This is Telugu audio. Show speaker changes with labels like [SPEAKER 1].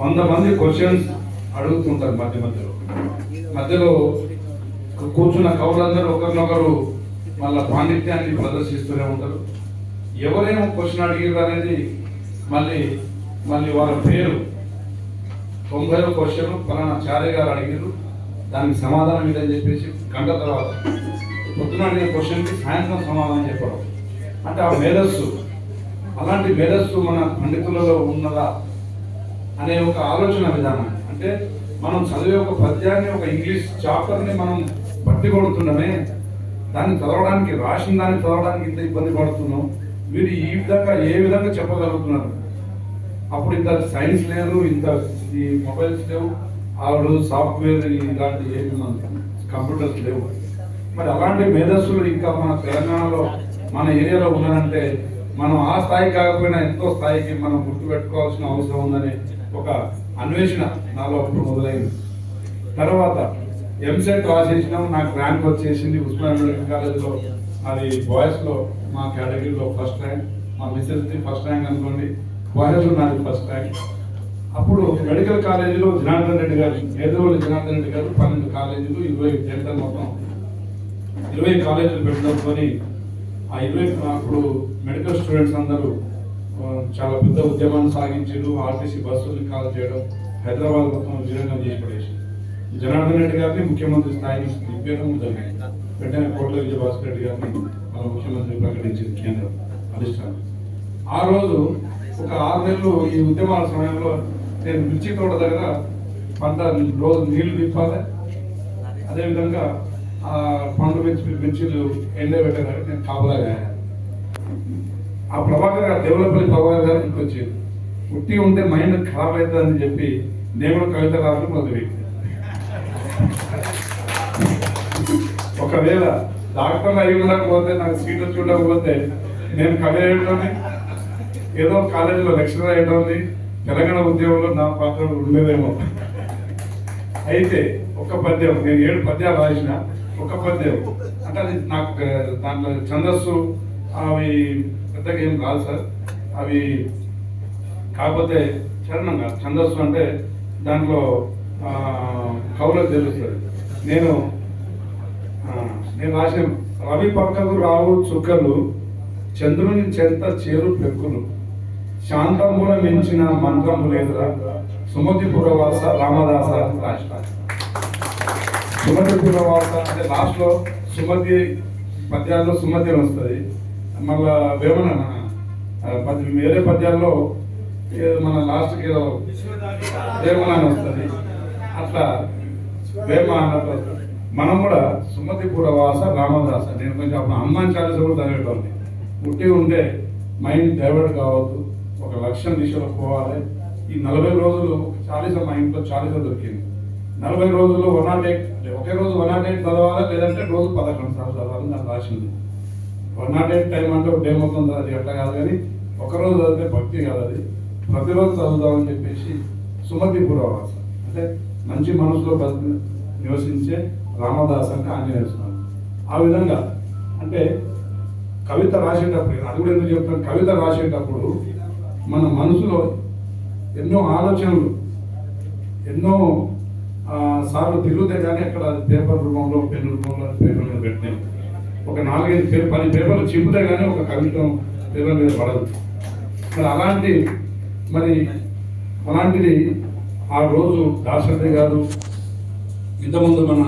[SPEAKER 1] వంద మంది క్వశ్చన్స్ అడుగుతుంటారు మధ్య మధ్యలో. మధ్యలో కూర్చున్న కవులందరూ ఒకరినొకరు మళ్ళీ పాండిత్యాన్ని ప్రదర్శిస్తూనే ఉంటారు. ఎవరైనా క్వశ్చన్ అడిగారు అనేది మళ్ళీ మళ్ళీ వాళ్ళ పేరు తొంభై క్వశ్చన్ పలానా చారే గారు అడిగారు దానికి సమాధానం ఇదని చెప్పేసి గంట తర్వాత పొద్దున అడిగిన క్వశ్చన్కి సాయంత్రం సమాధానం చెప్పడం. అంటే ఆ మేధస్సు అలాంటి మేధస్సు మన పండితులలో ఉన్నదా? అనే ఒక ఆలోచన విధానం. అంటే మనం చదివే ఒక పద్యాన్ని ఒక ఇంగ్లీష్ చాప్టర్ని మనం బట్టి కొడుతున్నామే దాన్ని చదవడానికి రాసిన దాన్ని చదవడానికి ఇంత ఇబ్బంది పడుతున్నాం. వీరు ఈ విధంగా ఏ విధంగా చెప్పగలుగుతున్నారు? అప్పుడు ఇంత సైన్స్ లేదు ఇంత ఈ మొబైల్స్ లేవు. ఆవిడ సాఫ్ట్వేర్ ఇలాంటి ఏమి మన కంప్యూటర్స్ లేవు. మరి అలాంటి మేధస్సులు ఇంకా మన తెలంగాణలో మన ఏరియాలో ఉన్నారంటే మనం ఆ స్థాయి కాకపోయినా ఎంతో స్థాయికి మనం గుర్తుపెట్టుకోవాల్సిన అవసరం ఉందని ఒక అన్వేషణ నాలో అప్పుడు మొదలైంది. తర్వాత ఎంసెట్ రాసేసినాం నాకు ర్యాంక్ వచ్చేసింది ఉస్మాన్ మెడికల్ కాలేజ్లో. అది బాయ్స్లో మా కేటగిరీలో ఫస్ట్ ర్యాంక్ మా మిస్సెస్ది ఫస్ట్ ర్యాంక్ అనుకోండి బాయ్స్లో నాది ఫస్ట్ ర్యాంక్ అప్పుడు మెడికల్ కాలేజీలో జనార్దన్ రెడ్డి గారు ఏదోళ్ళు జనార్దన్ రెడ్డి గారు పన్నెండు కాలేజీలు ఇరవై జంటలు మొత్తం ఇరవై కాలేజీలు పెట్టినప్పుడు ఆ ఇరవై అప్పుడు మెడికల్ స్టూడెంట్స్ అందరూ చాలా పెద్ద ఉద్యమాన్ని సాగించారు. ఆర్టీసీ బస్సులు కాల్ చేయడం హైదరాబాద్ మొత్తం విజయనగరం చేసి పడేసి జనార్దన్ రెడ్డి గారిని ముఖ్యమంత్రి స్థాయిని దింపేయడం జరిగింది. వెంటనే కోట్ల విజయభాస్కర్ రెడ్డి గారిని మన ముఖ్యమంత్రి ప్రకటించింది కేంద్రం అధిష్టానం. ఆ రోజు ఒక ఆరు నెలలు ఈ ఉద్యమాల సమయంలో నేను మిర్చి తోట దగ్గర పంట రోజు నీళ్ళు నింపాలి. అదేవిధంగా ఆ పండు మిర్చి మిర్చిలు ఎండబెట్టారు నేను కాపలాగా ఆ ప్రభాకర్ గారు దేవులపల్లి ప్రభాకర్ గారు ఇంటికి పుట్టి ఉంటే మైండ్ ఖరాబ్ అవుతుందని చెప్పి నేను కూడా కవిత రావడం మొదలుపెట్టి ఒకవేళ డాక్టర్ అయి ఉండకపోతే నాకు సీట్ వచ్చి ఉండకపోతే నేను కవి అయ్యడం ఏదో కాలేజీలో లెక్చరర్ అయ్యడం తెలంగాణ ఉద్యోగంలో నా పాత్ర ఉండేదేమో. అయితే ఒక పద్యం నేను ఏడు పద్యాలు రాసిన ఒక పద్యం. అంటే అది నాకు దాంట్లో ఛందస్సు అవి పెద్దగా ఏం కాదు సార్. అవి కాకపోతే చరణం కాదు. ఛందస్సు అంటే దాంట్లో కవులకు తెలుస్తుంది. నేను నేను రాసిన రవి పక్కకు రావు చుక్కలు చంద్రుని చెంత చేరు పెక్కులు. శాంతముల మించిన మంత్రము లేదురా. సుమతిపురవాస రామదాస రాష్ట్ర. సుమతిపురవాస అంటే లాస్ట్లో సుమతి పద్యాల్లో సుమతి వస్తుంది. మళ్ళా వేమన ఆ, పద్య వేరే పద్యాల్లో ఏదో మన లాస్ట్కి ఏదో వేమన అని వస్తుంది. అట్లా వేమ అన్నట్టు మనం కూడా సుమతి వాస రామదాస. నేను కొంచెం అప్పుడు హనుమాన్ చాలీస కూడా చదివేటోంది పుట్టి ఉంటే మైండ్ డైవర్ట్ కావద్దు. ఒక లక్ష్యం దిశలో పోవాలి. ఈ నలభై రోజులు చాలీస మా ఇంట్లో చాలీస దొరికింది. నలభై రోజుల్లో వన్ నాట్ ఎయిట్ అంటే ఒకే రోజు వన్ నాట్ ఎయిట్ చదవాలి? లేదంటే రోజు పదకొండు సార్లు చదవాలి నాకు రాసింది. వన్ నాట్ ఎయిట్ టైం అంటే ఒక టైం అవుతుంది అది ఎట్లా కాదు కానీ ఒకరోజు చదివితే భక్తి కాదు అది. ప్రతిరోజు చదువుదామని చెప్పేసి సుమతి పురవాస అంటే మంచి మనసులో బతి నివసించే రామదాస్ అంటే ఆంజనేయ స్వామి. ఆ విధంగా అంటే కవిత రాసేటప్పుడు అది కూడా ఎందుకు చెప్తాను కవిత రాసేటప్పుడు మన మనసులో ఎన్నో ఆలోచనలు ఎన్నో సార్లు తిరుగుతే కానీ అక్కడ పేపర్ రూపంలో పెన్ రూపంలో పేపర్ మీద పెట్టినాయి ఒక నాలుగైదు పేపర్ పది పేపర్లు చింపితే కానీ ఒక కవిత్వం పేపర్ మీద పడదు. మరి అలాంటి మరి అలాంటిది ఆ రోజు దాశరథి గారు ఇంతకుముందు మన